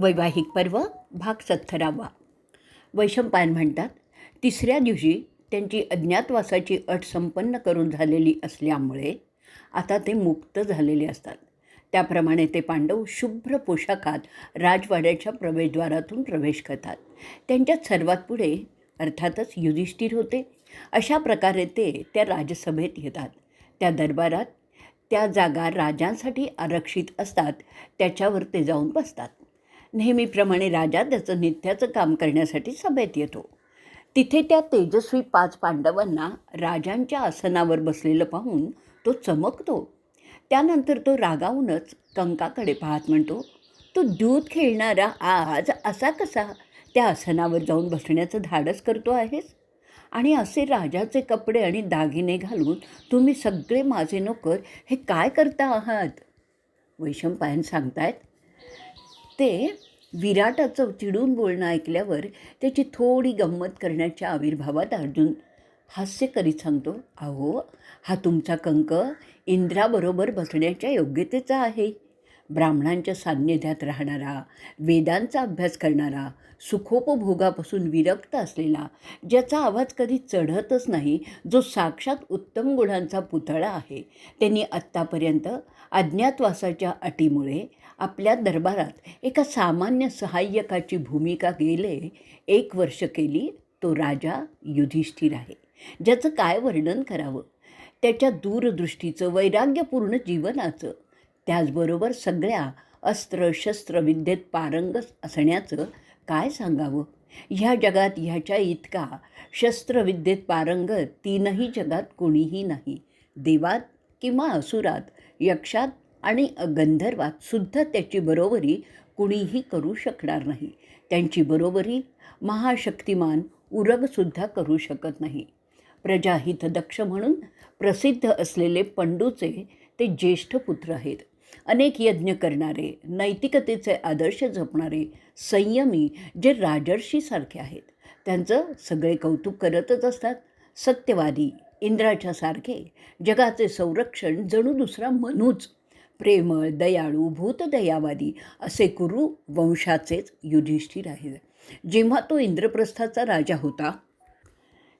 वैवाहिक पर्व भाग सत्तरावा. वैशंपायन म्हणतात तिसऱ्या दिवशी त्यांची अज्ञातवासाची अट संपन्न करून झालेली असल्यामुळे आता ते मुक्त झालेले असतात. त्याप्रमाणे ते पांडव शुभ्र पोशाखात राजवाड्याच्या प्रवेशद्वारातून प्रवेश करतात. त्यांच्यात सर्वात पुढे अर्थातच युधिष्ठिर होते. अशा प्रकारे ते त्या राजसभेत येतात. त्या दरबारात त्या जागा राजांसाठी आरक्षित असतात त्याच्यावर ते जाऊन बसतात. नेहमीप्रमाणे राजा त्याचं नित्याचं काम करण्यासाठी सभेत येतो. तिथे त्या तेजस्वी पाच पांडवांना राजांच्या आसनावर बसलेलं पाहून तो चमकतो. त्यानंतर तो रागावूनच कंकाकडे पाहत म्हणतो तो दूध खेळणारा आज असा कसा? त्या आसनावर जाऊन बसण्याचं धाडस करतो आहेस? आणि असे राजाचे कपडे आणि दागिने घालून तुम्ही सगळे माझे नोकर हे काय करता आहात? वैशंपायन सांगतायत ते विराटाचं चिडून बोलणं ऐकल्यावर त्याची थोडी गंमत करण्याच्या आविर्भावात अर्जुन हास्य करीत सांगतो अहो हा तुमचा कंक इंद्राबरोबर बसण्याच्या योग्यतेचा आहे. ब्राह्मणांच्या सान्निध्यात राहणारा वेदांचा अभ्यास करणारा सुखोपभोगापासून विरक्त असलेला ज्याचा आवाज कधी चढतच नाही जो साक्षात उत्तम गुणांचा पुतळा आहे त्यांनी आत्तापर्यंत अज्ञातवासाच्या अटीमुळे आपल्या दरबारात एका सामान्य सहाय्यकाची भूमिका गेले एक वर्ष केली तो राजा युधिष्ठिर आहे. ज्याचं काय वर्णन करावं? त्याच्या दूरदृष्टीचं वैराग्यपूर्ण जीवनाचं त्याचबरोबर सगळ्या अस्त्र शस्त्र विद्येत पारंगत असण्याचं काय सांगावं? ह्या जगात ह्याच्या इतका शस्त्रविद्येत पारंगत तीनही जगात कोणीही नाही. देवात किंवा असुरात यक्षात आणि गंधर्वात सुद्धा त्याची बरोबरी कुणीही करू शकणार नाही. त्यांची बरोबरी महाशक्तिमान उरगसुद्धा करू शकत नाही. प्रजाहित दक्ष म्हणून प्रसिद्ध असलेले पंडूचे ते ज्येष्ठ पुत्र आहेत. अनेक यज्ञ करणारे नैतिकतेचे आदर्श जपणारे संयमी जे राजर्षीसारखे आहेत. त्यांचं सगळे कौतुक करतच असतात. सत्यवादी इंद्राच्यासारखे जगाचे संरक्षण जणू दुसरा मनूच प्रेमळ दयाळू भूतदयावादी असे कुरु वंशाचेच युधिष्ठिर आहेत. जेव्हा तो इंद्रप्रस्थाचा राजा होता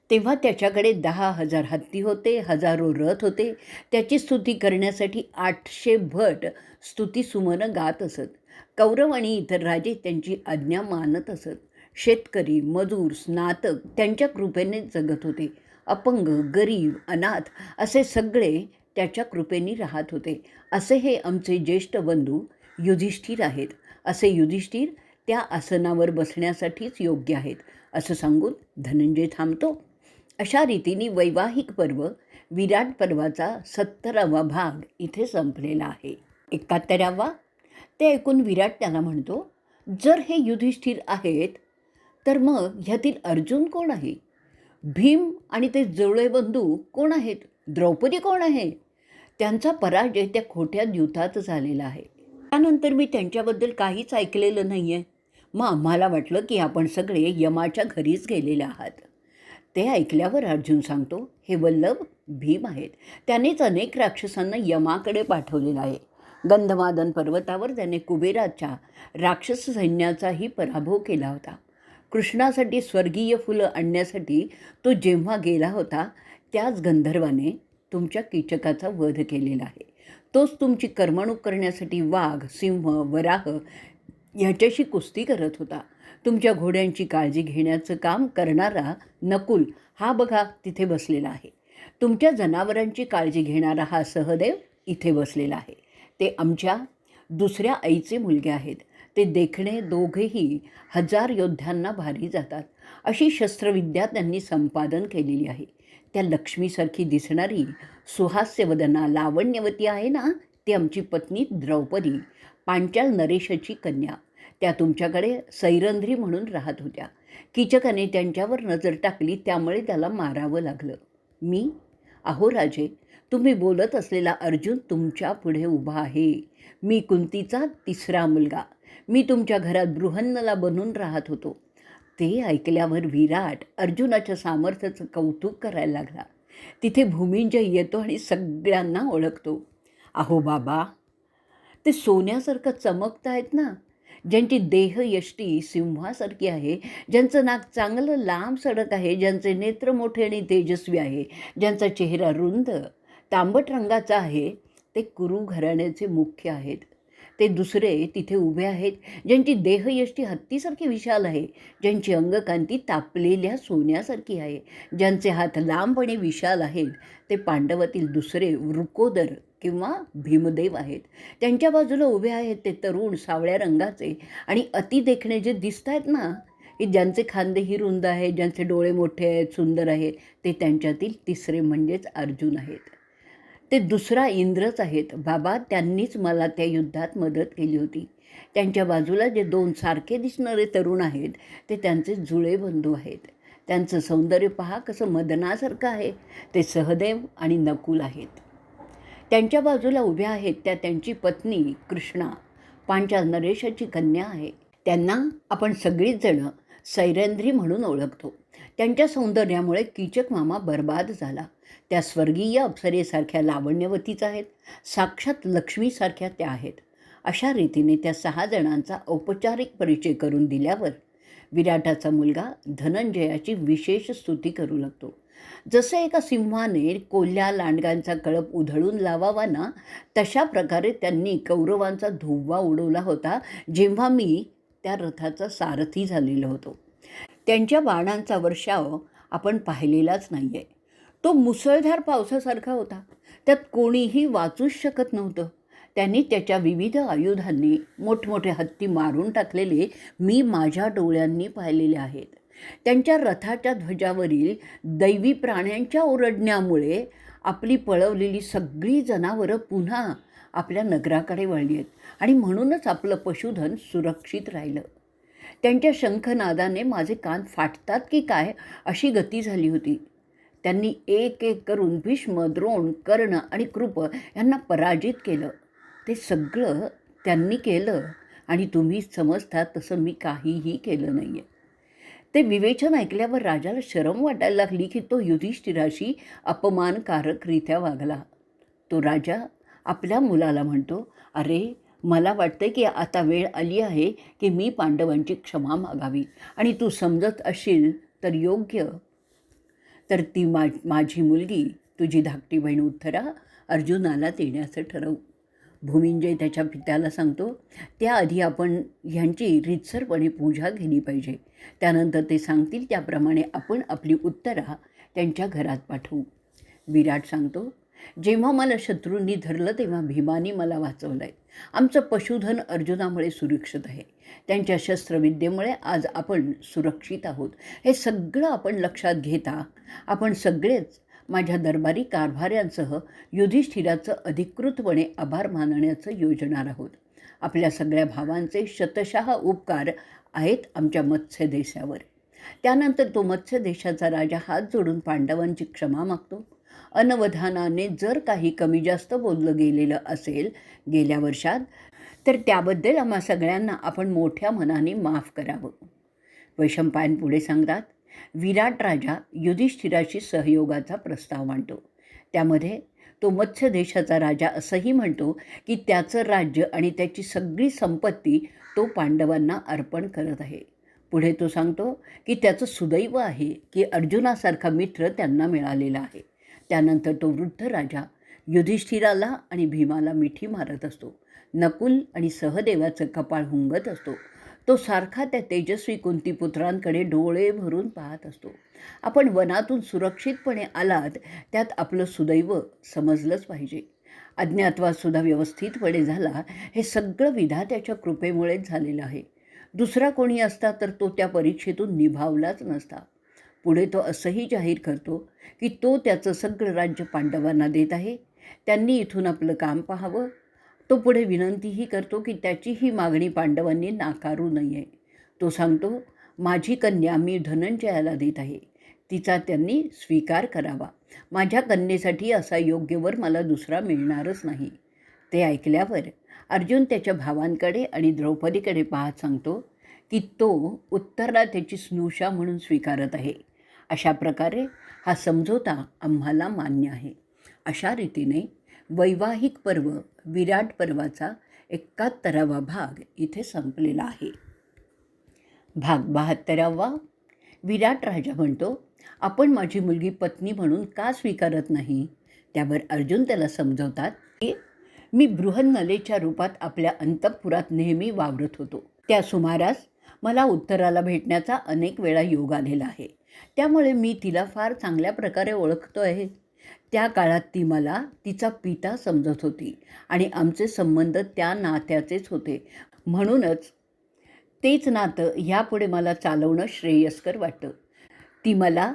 तेव्हा त्याच्याकडे दहा हजार हत्ती होते हजारो रथ होते. त्याची स्तुती करण्यासाठी आठशे भट स्तुतीसुमनं गात असत. कौरव आणि इतर राजे त्यांची आज्ञा मानत असत. शेतकरी मजूर स्नातक त्यांच्या कृपेने जगत होते. अपंग गरीब अनाथ असे सगळे त्याच्या कृपेने राहत होते. असे हे आमचे ज्येष्ठ बंधू युधिष्ठिर आहेत. असे युधिष्ठिर त्या आसनावर बसण्यासाठीच योग्य आहेत. असं सांगून धनंजय थांबतो. अशा रीतीने वैवाहिक पर्व विराट पर्वाचा सत्तरावा भाग इथे संपलेला आहे. एकाहत्तरावा? ते ऐकून विराट त्याला म्हणतो जर हे युधिष्ठिर आहेत तर मग ह्यातील अर्जुन कोण आहे? भीम आणि ते जुळे बंधू कोण आहेत? द्रौपदी कोण आहे? त्यांचा पराजय त्या खोट्या द्यूतात झालेला आहे. त्यानंतर मी त्यांच्याबद्दल काहीच ऐकलेलं नाही आहे मग आम्हाला वाटलं की आपण सगळे यमाच्या घरीच गेलेले आहात. ते ऐकल्यावर अर्जुन सांगतो हे वल्लभ भीम आहेत. त्यानेच अनेक राक्षसांना यमाकडे पाठवलेलं आहे. गंधमादन पर्वतावर त्याने कुबेराच्या राक्षस सैन्याचाही पराभव केला होता. कृष्णासाठी स्वर्गीय फुलं आणण्यासाठी तो जेव्हा गेला होता त्याच गंधर्वाने तुमच्या कीचकाचा वध केलेला आहे. तोच तुमची करमणूक करण्यासाठी वाघ सिंह वराह ह्याच्याशी कुस्ती करत होता. तुमच्या घोड्यांची काळजी घेण्याचं काम करणारा नकुल हा बघा तिथे बसलेला आहे. तुमच्या जनावरांची काळजी घेणारा हा सहदेव इथे बसलेला आहे. ते आमच्या दुसऱ्या आईचे मुलगे आहेत. ते देखणे दोघेही हजार योद्ध्यांना भारी जातात. अशी शस्त्रविद्या त्यांनी संपादन केलेली आहे. त्या लक्ष्मीसारखी दिसणारी सुहास्यवदना लावण्यवती आहे ना ती आमची पत्नी द्रौपदी पांचाल नरेशाची कन्या. त्या तुमच्याकडे सैरंध्री म्हणून राहत होत्या. कीचकाने त्यांच्यावर नजर टाकली त्यामुळे त्याला मारावं लागलं. मी? अहो राजे तुम्ही बोलत असलेला अर्जुन तुमच्यापुढे उभा आहे. मी कुंतीचा तिसरा मुलगा. मी तुमच्या घरात बृहन्नला बनून राहत होतो. ते ऐकल्यावर विराट अर्जुनाच्या सामर्थ्याचं कौतुक करायला लागला. तिथे भूमिंजय येतो आणि सगळ्यांना ओळखतो. अहो बाबा ते सोन्यासारखं चमकत आहेत ना. ज्यांची देह यष्टी सिंहासारखी आहे ज्यांचं नाक चांगलं लांब सडक आहे ज्यांचे नेत्र मोठे आणि तेजस्वी आहे ज्यांचा चेहरा रुंद तांबट रंगाचा आहे ते कुरु घराण्याचे मुख्य आहेत. ते दुसरे तिथे उभे आहेत ज्यांची देहयष्टी हत्तीसारखी विशाल आहे ज्यांची अंगकांती तापलेल्या सोन्यासारखी आहे ज्यांचे हात लांब आणि विशाल आहेत ते पांडवातील दुसरे वृकोदर किंवा भीमदेव आहेत. त्यांच्या बाजूला उभे आहेत ते तरुण सावळ्या रंगाचे आणि अति देखणे जे दिसत आहेत ना की ज्यांचे खांदेही रुंद आहेत ज्यांचे डोळे मोठे आहेत सुंदर आहेत ते त्यांच्यातील तिसरे म्हणजेच अर्जुन आहेत. ते दुसरा इंद्रच आहेत. बाबा त्यांनीच मला त्या युद्धात मदत केली होती. त्यांच्या बाजूला जे दोन सारखे दिसणारे तरुण आहेत ते त्यांचे जुळे बंधू आहेत. त्यांचं सौंदर्य पहा कसं मदनासारखं आहे. ते सहदेव आणि नकुल आहेत. त्यांच्या बाजूला उभ्या आहेत त्या त्यांची पत्नी कृष्णा. पांचाल नरेशाची कन्या आहे. त्यांना आपण सगळीच जणं सैरेंद्री म्हणून ओळखतो. त्यांच्या सौंदर्यामुळे कीचक मामा बर्बाद झाला. त्या स्वर्गीय अप्सरेसारख्या लावण्यवतीच आहेत. साक्षात लक्ष्मीसारख्या त्या आहेत. अशा रीतीने त्या सहा जणांचा औपचारिक परिचय करून दिल्यावर विराटाचा मुलगा धनंजयाची विशेष स्तुती करू लागतो. जसं एका सिंहाने कोल्ह्या लांडगांचा कळप उधळून लावावा ना तशा प्रकारे त्यांनी कौरवांचा धुव्वा उडवला होता जेव्हा मी त्या रथाचा सारथी झालेलो होतो. त्यांच्या बाणांचा वर्षाव आपण पाहिलेलाच नाही आहे तो मुसळधार पावसासारखा होता. त्यात कोणीही वाचूच शकत नव्हतं. त्यांनी त्याच्या विविध आयुधांनी मोठमोठे हत्ती मारून टाकलेले मी माझ्या डोळ्यांनी पाहिलेले आहेत. त्यांच्या रथाच्या ध्वजावरील दैवी प्राण्यांच्या ओरडण्यामुळे आपली पळवलेली सगळी जनावरं पुन्हा आपल्या नगराकडे वळली आहेत आणि म्हणूनच आपलं पशुधन सुरक्षित राहिलं. त्यांच्या शंखनादाने माझे कान फाटतात की काय अशी गती झाली होती. त्यांनी एक एक करून भीष्म द्रोण कर्ण आणि कृप यांना पराजित केलं. ते सगळं त्यांनी केलं आणि तुम्ही समजता तसं मी काहीही केलं नाही आहे ते विवेचन ऐकल्यावर राजाला शरम वाटायला लागली की तो युधिष्ठिराशी अपमानकारकरित्या वागला. तो राजा आपल्या मुलाला म्हणतो अरे मला वाटतं की आता वेळ आली आहे की मी पांडवांची क्षमा मागावी आणि तू समजत असशील तर योग्य तर ती मा माझी मुलगी तुझी धाकटी बहीण उत्तरा अर्जुनाला देण्याचं ठरवू. भूमिंजय त्याच्या पित्याला सांगतो त्याआधी आपण ह्यांची रितसरपणे पूजा घेली पाहिजे. त्यानंतर ते सांगतील त्याप्रमाणे आपण आपली उत्तरा त्यांच्या घरात पाठवू. विराट सांगतो जेव्हा मला शत्रूंनी धरलं तेव्हा भीमानी मला वाचवलं आहे आमचं पशुधन अर्जुनामुळे सुरक्षित आहे. त्यांच्या शस्त्रविद्येमुळे आज आपण सुरक्षित आहोत. हे सगळं आपण लक्षात घेता आपण सगळेच माझ्या दरबारी कारभाऱ्यांसह युधिष्ठिराचं अधिकृतपणे आभार मानण्याचं योजणार आहोत. आपल्या सगळ्या भावांचे शतशः उपकार आहेत आमच्या मत्स्य देशावर त्यानंतर तो मत्स्य देशाचा राजा हात जोडून पांडवांची क्षमा मागतो. अनवधानाने जर काही कमी जास्त बोललं गेलेलं असेल गेल्या वर्षात तर त्याबद्दल आम्हा सगळ्यांना आपण मोठ्या मनाने माफ करावं. वैशंपायन पुढे सांगतात विराट राजा युधिष्ठिराशी सहयोगाचा प्रस्ताव मांडतो. त्यामध्ये तो मत्स्य देशाचा राजा असंही म्हणतो की त्याचं राज्य आणि त्याची सगळी संपत्ती तो पांडवांना अर्पण करत आहे. पुढे तो सांगतो की त्याचं सुदैव आहे की अर्जुनासारखा मित्र त्यांना मिळालेला आहे. त्यानंतर तो वृद्ध राजा युधिष्ठिराला आणि भीमाला मिठी मारत असतो. नकुल आणि सहदेवाचं कपाळ हुंगत असतो. तो सारखा त्या तेजस्वी कुंतीपुत्रांकडे डोळे भरून पाहत असतो. आपण वनातून सुरक्षितपणे आलात त्यात आपलं सुदैव समजलंच पाहिजे. अज्ञातवाससुद्धा व्यवस्थितपणे झाला हे सगळं विधात्याच्या कृपेमुळेच झालेलं आहे. दुसरा कोणी असता तर तो त्या परीक्षेतून निभावलाच नसता. पुढे तो असंही जाहीर करतो की तो त्याचं सगळं राज्य पांडवांना देत आहे. त्यांनी इथून आपलं काम पाहावं. तो पुढे विनंतीही करतो की त्याची ही मागणी पांडवांनी नाकारू नये. तो सांगतो माझी कन्या मी धनंजयाला देत आहे. तिचा त्यांनी स्वीकार करावा. माझ्या कन्येसाठी असा योग्यवर मला दुसरा मिळणारच नाही. ते ऐकल्यावर अर्जुन त्याच्या भावांकडे आणि द्रौपदीकडे पाहत सांगतो की तो उत्तरला त्याची स्नुषा म्हणून स्वीकारत आहे. अशा प्रकारे हा समझोता आम्हाला मान्य आहे. अशा रीतीने वैवाहिक पर्व विराट पर्वाचा एकाहत्तरावा भाग इथे संपलेला आहे. भाग बहात्तरावा विराट राजा म्हणतो आपण माझी मुलगी पत्नी म्हणून का स्वीकारत नाही त्यावर अर्जुन त्याला समजवतात की मी बृहन्नलेच्या रूपात आपल्या अंतःपुरात नेहमी वावरत होतो. त्या सुमारास मला उत्तराला भेटण्याचा अनेक वेळा योग आलेला आहे. त्यामुळे मी तिला फार चांगल्या प्रकारे ओळखतो आहे त्या काळात ती मला तिचा पिता समजत होती आणि आमचे संबंध त्या नात्याचेच होते. म्हणूनच तेच नातं ह्यापुढे मला चालवणं श्रेयस्कर वाटतं. ती मला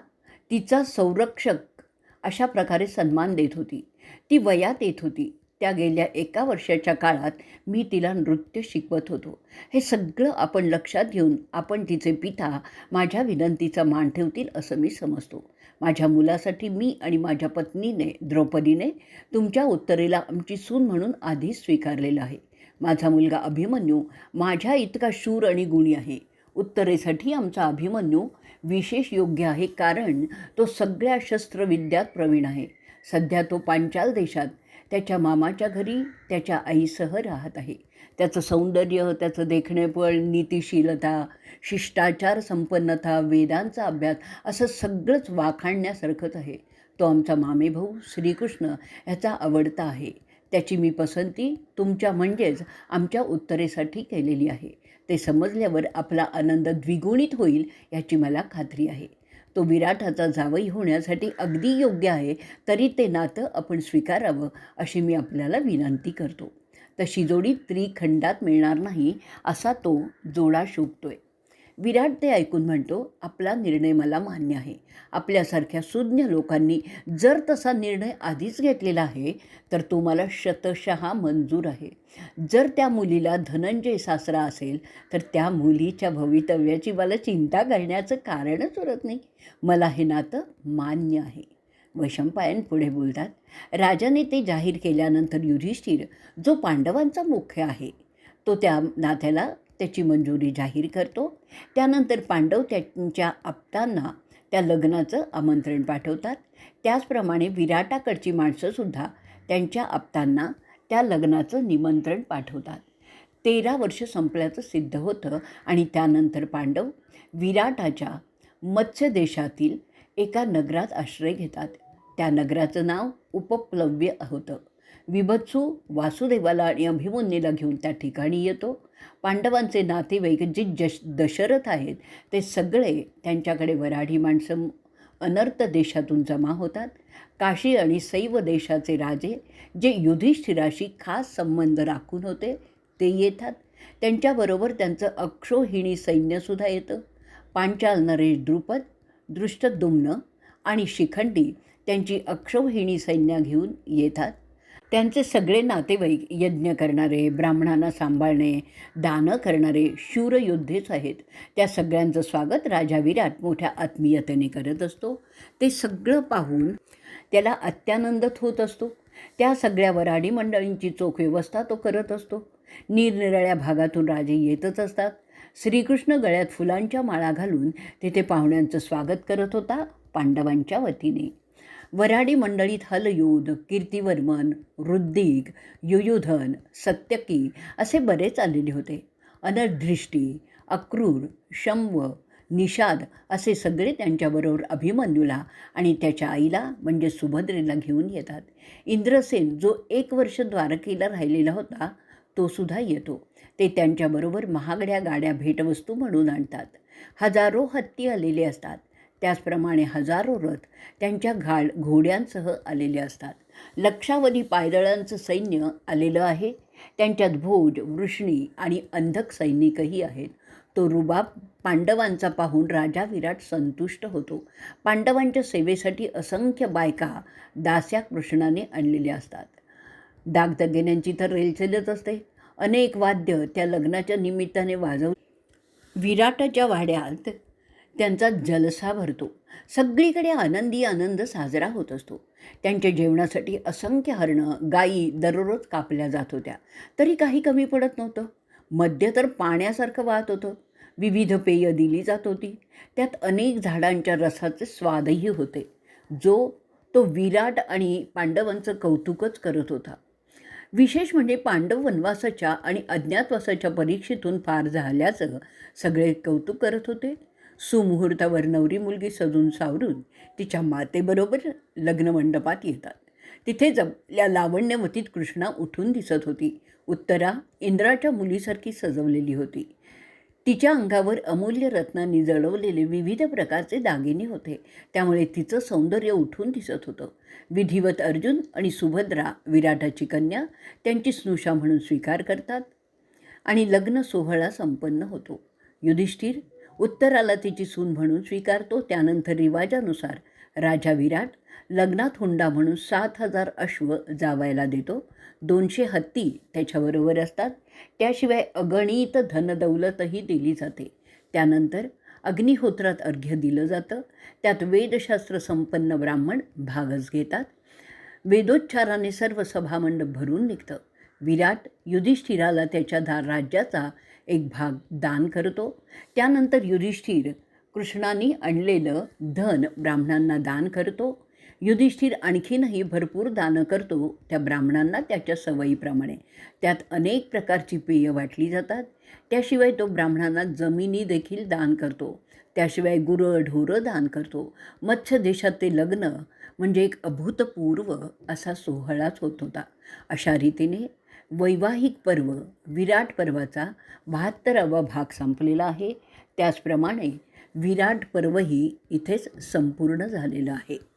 तिचा संरक्षक अशा प्रकारे सन्मान देत होती. ती वयात येत होती. त्या गेल्या एका वर्षाच्या काळात मी तिला नृत्य शिकवत होतो. हे सगळं आपण लक्षात घेऊन आपण तिचे पिता माझ्या विनंतीचा मान ठेवतील असं मी समजतो. माझ्या मुलासाठी मी आणि माझ्या पत्नीने द्रौपदीने तुमच्या उत्तरेला आमची सून म्हणून आधीच स्वीकारलेलं आहे. माझा मुलगा अभिमन्यू माझ्या इतका शूर आणि गुणी आहे. उत्तरेसाठी आमचा अभिमन्यू विशेष योग्य आहे कारण तो सगळ्या शस्त्रविद्यात प्रवीण आहे. सध्या तो पांचाल देशात त्याच्या मामाच्या घरी त्याच्या आईसह राहत आहे. त्याचं सौंदर्य त्याचं देखणेपण नीतिशीलता शिष्टाचार संपन्नता वेदांचा अभ्यास असं सगळंच वाखाणण्यासारखंच आहे. तो आमचा मामेभाऊ श्रीकृष्ण ह्याचा आवडता आहे. त्याची मी पसंती तुमच्या म्हणजेच आमच्या उत्तरेसाठी केलेली आहे. ते समजल्यावर आपला आनंद द्विगुणित होईल याची मला खात्री आहे. तो विराटाचा जावई होण्यासाठी अगदी योग्य आहे तरी ते नातं आपण स्वीकारावं अशी मी आपल्याला विनंती करतो. तशी जोडी त्रिखंडात मिळणार नाही असा तो जोडा शोभतोय. विराट ते ऐकून म्हणतो आपला निर्णय मला मान्य आहे. आपल्यासारख्या सुज्ञ लोकांनी जर तसा निर्णय आधीच घेतलेला आहे तर तो मला शतशः मंजूर आहे. जर त्या मुलीला धनंजय सासरा असेल तर त्या मुलीच्या भवितव्याची मला चिंता करण्याचं कारणच उरत नाही. मला हे नातं मान्य आहे. वैशंपायन पुढे बोलतात राजाने ते जाहीर केल्यानंतर युधिष्ठिर जो पांडवांचा मुख्य आहे तो त्या नात्याला त्याची मंजुरी जाहीर करतो. त्यानंतर पांडव त्यांच्या आप्तांना त्या लग्नाचं आमंत्रण पाठवतात. त्याचप्रमाणे विराटाकडची माणसंसुद्धा त्यांच्या आप्तांना त्या लग्नाचं निमंत्रण पाठवतात. तेरा वर्ष संपल्याचं सिद्ध होतं आणि त्यानंतर पांडव विराटाच्या मत्स्य देशातील एका नगरात आश्रय घेतात. त्या नगराचं नाव उपप्लव्य होतं. विभत्सू वासुदेवाला आणि अभिमन्यूला घेऊन त्या ठिकाणी येतो. पांडवांचे नातेवाईक जे जश दशरथ आहेत ते सगळे त्यांच्याकडे वराडी माणसं अनर्थ देशातून जमा होतात. काशी आणि सैव देशाचे राजे जे युधिष्ठिराशी खास संबंध राखून होते ते येतात. त्यांच्याबरोबर त्यांचं अक्षोहिणी सैन्यसुद्धा येतं. पांचाल नरेश द्रुपद दृष्टदुम्न आणि शिखंडी त्यांची अक्षौहिणी सैन्य घेऊन येतात. त्यांचे सगळे नातेवाईक यज्ञ करणारे ब्राह्मणांना सांभाळणे दानं करणारे शूरयोद्धेच आहेत. त्या सगळ्यांचं स्वागत राजा विराट मोठ्या आत्मीयतेने करत असतो. ते सगळं पाहून त्याला अत्यानंदत होत असतो. त्या सगळ्या वराडी मंडळींची चोख व्यवस्था तो करत असतो. निरनिराळ्या भागातून राजे येतच असतात. श्रीकृष्ण गळ्यात फुलांच्या माळा घालून तिथे पाहुण्यांचं स्वागत करत होता पांडवांच्या वतीने. वराडी मंडळीत हलयूध कीर्तिवर्मन रुद्दिक युयुधन सत्यकी असे बरेच आलेले होते. अनदृष्टी अक्रूर शंव निषाद असे सगळे त्यांच्याबरोबर अभिमन्यूला आणि त्याच्या आईला म्हणजे सुभद्रेला घेऊन येतात. इंद्रसेन जो एक वर्ष द्वारकेला राहिलेला होता तो सुद्धा येतो. ते त्यांच्याबरोबर महागड्या गाड्या भेटवस्तू म्हणून आणतात. हजारो हत्ती आलेले असतात. त्याचप्रमाणे हजारो रथ त्यांच्या घाड घोड्यांसह आलेले असतात. लक्षावधी पायदळांचं सैन्य आलेलं आहे. त्यांच्यात भोज वृष्णी आणि अंधक सैनिकही आहेत. तो रुबाब पांडवांचा पाहून राजा विराट संतुष्ट होतो. पांडवांच्या सेवेसाठी असंख्य बायका दास्या कृष्णाने आणलेल्या असतात. दागदगिन्यांची तर रेलचेलच असते. अनेक वाद्य त्या लग्नाच्या निमित्ताने वाजव विराटाच्या वाड्यात त्यांचा जलसा भरतो. सगळीकडे आनंदी आनंद साजरा होत असतो. त्यांच्या जेवणासाठी असंख्य हरणं गायी दररोज कापल्या जात होत्या. तरी काही कमी पडत नव्हतं. मद्य तर पाण्यासारखं वाहत होतं. विविध पेय दिली जात होती. त्यात अनेक झाडांच्या रसाचे स्वादही होते. जो तो विराट आणि पांडवांचं कौतुकच करत होता. विशेष म्हणजे पांडव वनवासाच्या आणि अज्ञातवासाच्या परीक्षेतून पार झाल्याचं सगळे कौतुक करत होते. सुमुहूर्तावर नवरी मुलगी सजून सावरून तिच्या मातेबरोबर लग्नमंडपात येतात. तिथेच आपल्या लावण्यवतीत कृष्णा उठून दिसत होती. उत्तरा इंद्राच्या मुलीसारखी सजवलेली होती. तिच्या अंगावर अमूल्य रत्नांनी जळवलेले विविध प्रकारचे दागिने होते. त्यामुळे तिचं सौंदर्य उठून दिसत होतं. विधिवत अर्जुन आणि सुभद्रा विराटाची कन्या त्यांची स्नुषा म्हणून स्वीकार करतात आणि लग्न सोहळा संपन्न होतो. युधिष्ठिर उत्तराला तिची सून म्हणून स्वीकारतो. त्यानंतर रिवाजानुसार राजा विराट लग्नात हुंडा म्हणून सात हजार अश्व जावायला देतो. दोनशे हत्ती त्याच्याबरोबर असतात. त्याशिवाय अगणित धनदौलतही दिली जाते. त्यानंतर अग्निहोत्रात अर्घ्य दिलं जातं. त्यात वेदशास्त्र संपन्न ब्राह्मण भागच घेतात. वेदोच्चाराने सर्व सभामंडप भरून निघतं. विराट युधिष्ठिराला त्याच्या दा राज्याचा एक भाग दान करतो. त्यानंतर युधिष्ठिर कृष्णाने आणलेलं धन ब्राह्मणांना दान करतो. युधिष्ठिर आणखीनही भरपूर दानं करतो त्या ब्राह्मणांना त्याच्या सवयीप्रमाणे. त्यात अनेक प्रकारची पेय वाटली जातात. त्याशिवाय तो ब्राह्मणांना जमिनी देखील दान करतो. त्याशिवाय गुरं ढोरं दान करतो. मत्स्य देशात ते लग्न म्हणजे एक अभूतपूर्व असा सोहळाच होत होता. अशा रीतीने वैवाहिक पर्व विराट पर्वाचा बहात्तरावा भाग संपलेला आहे. त्याचप्रमाणे विराट पर्वही इथेच संपूर्ण झालेलं आहे.